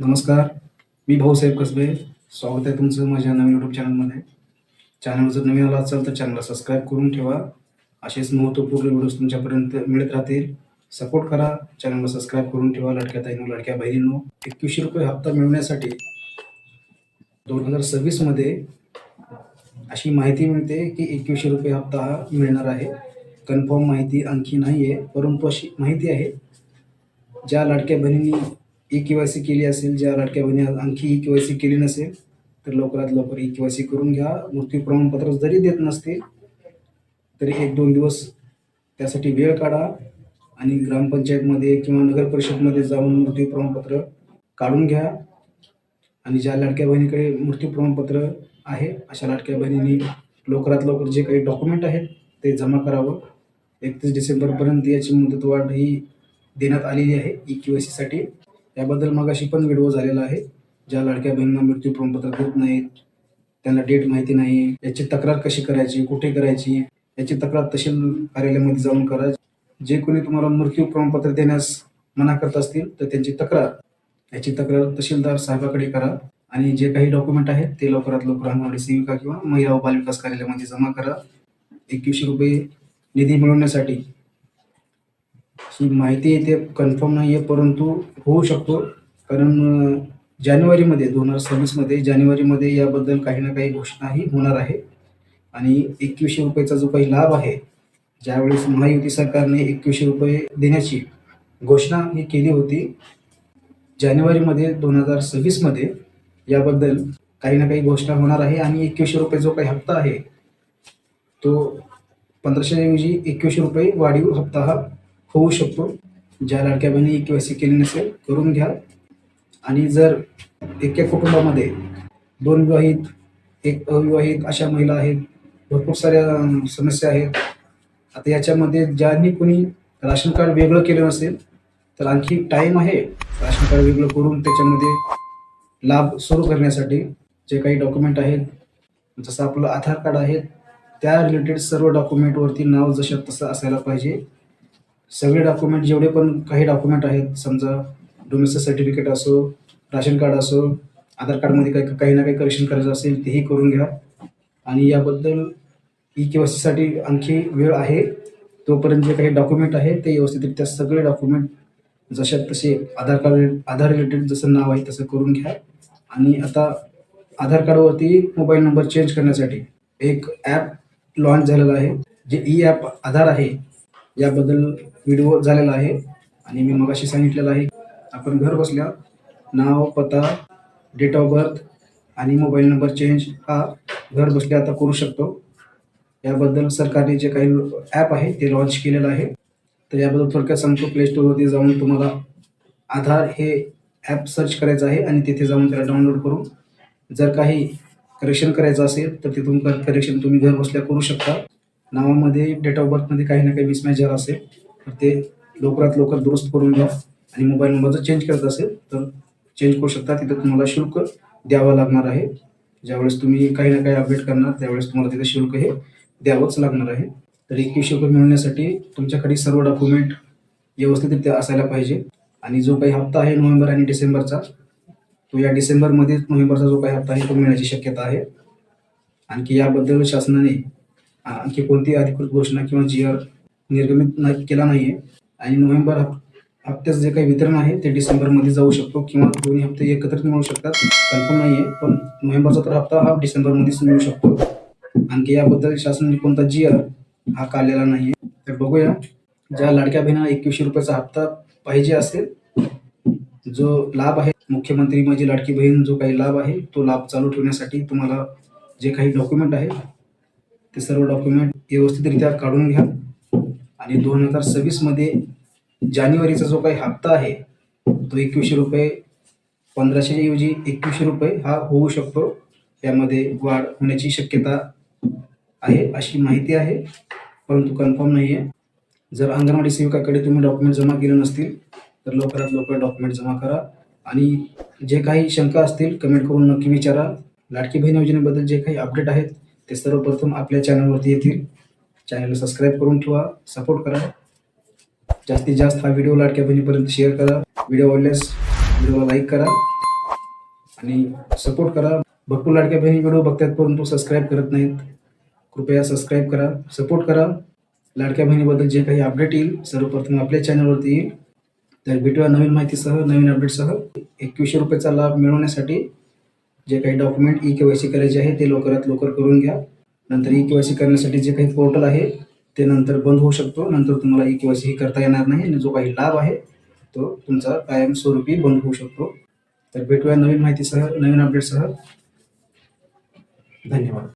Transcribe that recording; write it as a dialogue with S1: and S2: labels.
S1: नमस्कार मी भाऊसाहेब कसबे. स्वागत आहे तुमचं माझ्या नवीन यूट्यूब चॅनलमध्ये चॅनल जर नवीन आला असाल तर चॅनलला सबस्क्राईब करून ठेवा. असेच महत्त्वपूर्ण व्हिडिओज तुमच्यापर्यंत मिळत राहतील. सपोर्ट करा. चॅनलला सबस्क्राईब करून ठेवा. लडक्या ताईनो लडक्या बहिणींनो एकवीसशे रुपये हप्ता मिळवण्यासाठी दोन हजार सव्वीसमध्ये अशी माहिती मिळते की एकवीसशे रुपये हप्ता हा मिळणार आहे. कन्फर्म माहिती आणखी नाही आहे परंतु अशी माहिती आहे. ज्या लाडक्या बहिणींनी ई के वाय सी केली असेल ज्या लाडक्या बहिणी आणखी ई के वाय सी केली नसेल तर लवकरात लवकर ई के वाय सी करून घ्या. मृत्यू प्रमाणपत्र जरी देत नसते तरी एक दोन दिवस त्यासाठी वेळ काढा आणि ग्रामपंचायतमध्ये किंवा नगर परिषदमध्ये जाऊन मृत्यू प्रमाणपत्र काढून घ्या. आणि ज्या लाडक्या बहिणीकडे मृत्यू प्रमाणपत्र आहे अशा लाडक्या बहिणींनी लवकरात लवकर जे काही डॉक्युमेंट आहेत ते जमा करावं. एकतीस डिसेंबरपर्यंत याची मुदतवाढ ही देण्यात आलेली आहे ई के वाय सीसाठी याबद्दल मगाशी पण व्हिडिओ झालेला आहे. ज्या लाडक्या बहिणींना मृत्यू प्रमाणपत्र देत नाहीत त्यांना डेट माहिती नाही याची तक्रार कशी करायची कुठे करायची याची तक्रार तहसील कार्यालयामध्ये जाऊन करा. जे कोणी तुम्हाला मृत्यू प्रमाणपत्र देण्यास मना करत असतील तर त्यांची तक्रार याची तक्रार तहसीलदार साहेबाकडे करा. आणि जे काही डॉक्युमेंट आहेत ते लवकरात लवकर अंगणवाडी सेविका किंवा महिला व बालविकास कार्यालयामध्ये जमा करा. एकवीसशे रुपये निधी मिळवण्यासाठी ही माहिती येते ते कन्फर्म नाही आहे परंतु होऊ शकतो. कारण जानेवारीमध्ये दोन हजार सव्वीसमध्ये जानेवारीमध्ये याबद्दल काही ना काही घोषणाही होणार आहे. आणि एकवीसशे रुपयाचा जो काही लाभ आहे ज्यावेळेस महायुती सरकारने एकवीसशे रुपये देण्याची घोषणा ही केली होती जानेवारीमध्ये दोन हजार सव्वीसमध्ये याबद्दल काही ना काही घोषणा होणार आहे. आणि एकवीसशे रुपये जो काही हप्ता आहे तो पंधराशेऐवजी एकवीसशे रुपये वाढीव हप्ता हा होऊ शकतो. ज्या लाडक्या बहिणी के वाय सी केली नसेल करून घ्या आणि जर एका कुटुंबामध्ये दोन विवाहित एक अविवाहित अशा महिला आहेत भरपूर साऱ्या समस्या आहेत. आता याच्यामध्ये ज्यांनी कोणी राशन कार्ड वेगळं केलं नसेल तर आणखी टाईम आहे राशन कार्ड वेगळं करून त्याच्यामध्ये लाभ सुरू करण्यासाठी. जे काही डॉक्युमेंट आहेत जसं आपलं आधार कार्ड आहे त्या रिलेटेड सर्व डॉक्युमेंटवरती नाव जशा तसं असायला पाहिजे. सगळे डॉक्युमेंट जेवढे पण काही डॉक्युमेंट आहेत समजा डोमेस्टिक सर्टिफिकेट असो राशन कार्ड असो आधार कार्डमध्ये काही काही ना काही करेक्शन करायचं असेल तेही करून घ्या. आणि याबद्दल ई के साठी आणखी वेळ आहे. तोपर्यंत जे काही डॉक्युमेंट आहे ते व्यवस्थितरित्या सगळे डॉक्युमेंट जशा तसे आधार कार्ड आधार रिलेटेड जसं नाव आहे तसं करून घ्या. आणि आता आधार कार्डवरती मोबाईल नंबर चेंज करण्यासाठी एक ॲप लॉन्च झालेला आहे. जे ई ॲप आधार आहे याबद्दल व्हिडिओ झालेला आहे. आणि मी मगाशी सांगितलेलं आहे आपण घर बसल्या नाव पत्ता डेट ऑफ बर्थ आणि मोबाईल नंबर चेंज हा घर बसल्या आता करू शकतो. याबद्दल सरकारने जे काही ॲप आहे ते लॉन्च केलेलं आहे. तर याबद्दल थोडक्यात सांगतो. प्ले स्टोअरवरती जाऊन तुम्हाला आधार हे ॲप सर्च करायचं आहे आणि तिथे जाऊन त्याला डाउनलोड करून जर काही करेक्शन करायचं असेल तर तिथून करेक्शन तुम्ही घर बसल्या करू शकता. नावामध्ये डेट ऑफ बर्थमध्ये काही ना काही मिसमॅच झाला असेल तर ते लवकरात लवकर दुरुस्त करून घ्या. आणि मोबाईल नंबर जर चेंज करत असेल तर चेंज करू शकता. तिथं तुम्हाला शुल्क द्यावं लागणार आहे. ज्यावेळेस तुम्ही काही ना काही अपडेट करणार त्यावेळेस तुम्हाला तिथे शुल्क हे द्यावंच लागणार आहे. तर एकवीस शुल्क मिळवण्यासाठी तुमच्याकडे सर्व डॉक्युमेंट व्यवस्थितरित्या असायला पाहिजे. आणि जो काही हप्ता आहे नोव्हेंबर आणि डिसेंबरचा तो या डिसेंबरमध्ये नोव्हेंबरचा जो काही हप्ता आहे तो मिळण्याची शक्यता आहे. आणखी याबद्दल शासनाने आणखी कोणती अधिकृत घोषणा किंवा जी आर निर्गमित केला नाहीये. आणि नोव्हेंबर हप- हप्त्याचं जे काही वितरण आहे ते डिसेंबरमध्ये जाऊ शकतो किंवा दोन्ही हप्ते एकत्रित मिळू शकतात कन्फर्म नाहीये. पण नोव्हेंबरचा तर हप्ता हा डिसेंबरमध्येच मिळू शकतो. आणखी याबद्दल शासनाने कोणता जी आर हा काढलेला नाहीये. तर बघूया ज्या लाडक्या बहिणीला एकवीसशे रुपयाचा हप्ता पाहिजे असेल जो लाभ आहे मुख्यमंत्री माझी लाडकी बहीण जो काही लाभ आहे तो लाभ चालू ठेवण्यासाठी तुम्हाला जे काही डॉक्युमेंट आहे ते सर्व डॉक्युमेंट व्यवस्थितरित्या काढून घ्या. आणि दोन हजार सव्वीसमध्ये जानेवारीचा जो काही हप्ता आहे तो एकवीसशे रुपये पंधराशे ऐवजी एकवीसशे रुपये हा होऊ शकतो. यामध्ये वाढ होण्याची शक्यता आहे अशी माहिती आहे परंतु कन्फर्म नाही आहे जर अंगणवाडी सेविकाकडे तुम्ही डॉक्युमेंट जमा केले नसतील तर लवकरात लवकर डॉक्युमेंट जमा करा. आणि जे काही शंका असतील कमेंट करून नक्की विचारा. लाडकी बहीण योजनेबद्दल जे काही अपडेट आहेत ते सर्वप्रथम आपल्या चॅनलवरती येतील. चॅनलला सबस्क्राईब करून ठेवा सपोर्ट करा. जास्तीत जास्त हा व्हिडिओ लाडक्या बहिणीपर्यंत शेअर करा. व्हिडिओ आवडल्यास व्हिडिओला लाईक करा आणि सपोर्ट करा. भरपूर लाडक्या बहिणी व्हिडिओ बघतात परंतु सबस्क्राईब करत नाहीत. कृपया सबस्क्राईब करा सपोर्ट करा. लाडक्या बहिणीबद्दल जे काही अपडेट येईल सर्वप्रथम आपल्या चॅनलवरती येईल. तर भेटूया नवीन माहितीसह नवीन अपडेटसह एकवीसशे रुपयाचा लाभ मिळवण्यासाठी जे काही document E K Y C करायचे आहे ते लवकरात लवकर करून घ्या. नंतर ई केवायसी करण्यासाठी जे काही पोर्टल आहे ते नंतर बंद होऊ शकतो. नंतर तुम्हाला ई केवायसी ही करता येणार नाही. आणि जो काही लाभ आहे तो तुमचा कायमस्वरूपी बंद होऊ शकतो. तर भेटूया नवीन माहितीसह नवीन अपडेटसह धन्यवाद.